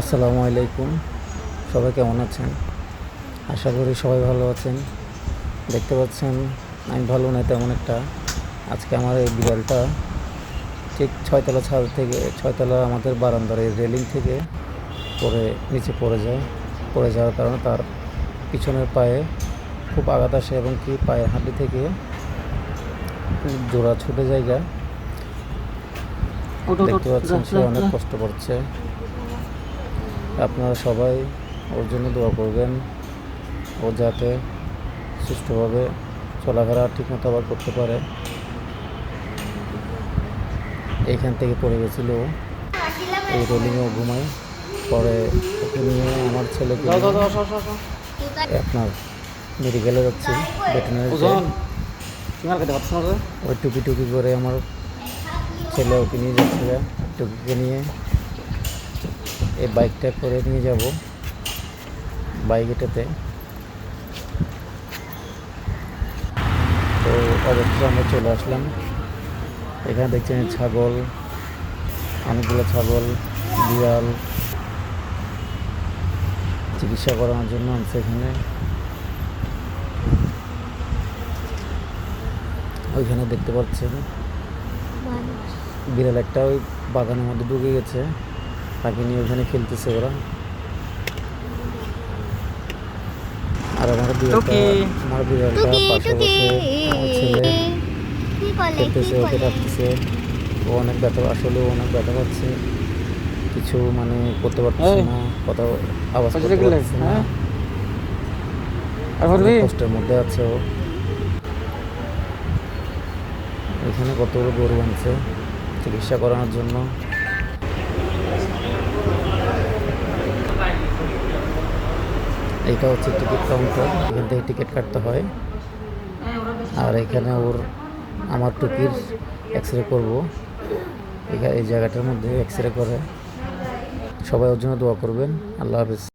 আসসালামু আলাইকুম। সবাই কেমন আছেন? আশা করি সবাই ভালো আছেন। দেখতে পাচ্ছেন আমি ভালো না তেমন একটা। আজকে আমার এই বিড়ালটা ঠিক ছয়তলা ছাদ থেকে ছয়তলা আমাদের বারান্দার এই রেলিং থেকে পরে নিচে পড়ে যায়। পড়ে যাওয়ার কারণে তার পিছনের পায়ে খুব আঘাত আসে এবং কি পায়ের হাঁটি থেকে জোড়া ছুটে জায়গা। দেখতে পাচ্ছেন সে অনেক কষ্ট করছে। আপনারা সবাই ওর জন্য দোয়া করবেন। ও যাতে সুষ্ঠুভাবে চলাফেরা ঠিকমতো আবার করতে পারে। এইখান থেকে পড়ে গেছিল। এই রেলিংয়েও ঘুমায়। পরে ওকে নিয়ে আমার ছেলেকে আপনার মেডিকেলে যাচ্ছি। ওই টুকি টুকি করে আমার ছেলে ওকে নিয়ে যাচ্ছে টুকিকে নিয়ে এই বাইকটা করে নিয়ে যাব বাইক এটাতে তো অবশ্যই আমরা চলে আসলাম। এখানে দেখছেন ছাগল অনেকগুলো ছাগল বিড়াল চিকিৎসা করানোর জন্য আনছে এখানে। ওইখানে দেখতে পাচ্ছেন বিড়াল একটা ওই বাগানের মধ্যে ঢুকে গেছে। তাকে নিয়ে ওখানে খেলতেছে ওরা। আর আমার বিড়ালটা আমার বিড়ালটা পাশে টুকি। বসে ছেলে খেলতেছে ওকে ডাকতেছে। ও অনেক ব্যথা আসলে অনেক ব্যথা পাচ্ছে। কিছু মানে করতে পারতেছে না কথা আওয়াজ করতে পারতেছে না। হ্যাঁ? কষ্টের মধ্যে আছে ও। এখানে কতগুলো গরু আনছে চিকিৎসা করানোর জন্য। এইটা হচ্ছে টিকিট কাউন্টার এখান থেকে টিকিট কাটতে হয়। আর এখানে ওর, আমার টুকির এক্স রে করব এই জায়গাটার মধ্যে এক্স রে করে। সবাই ওর জন্য দোয়া করবেন। আল্লাহ হাফিজ।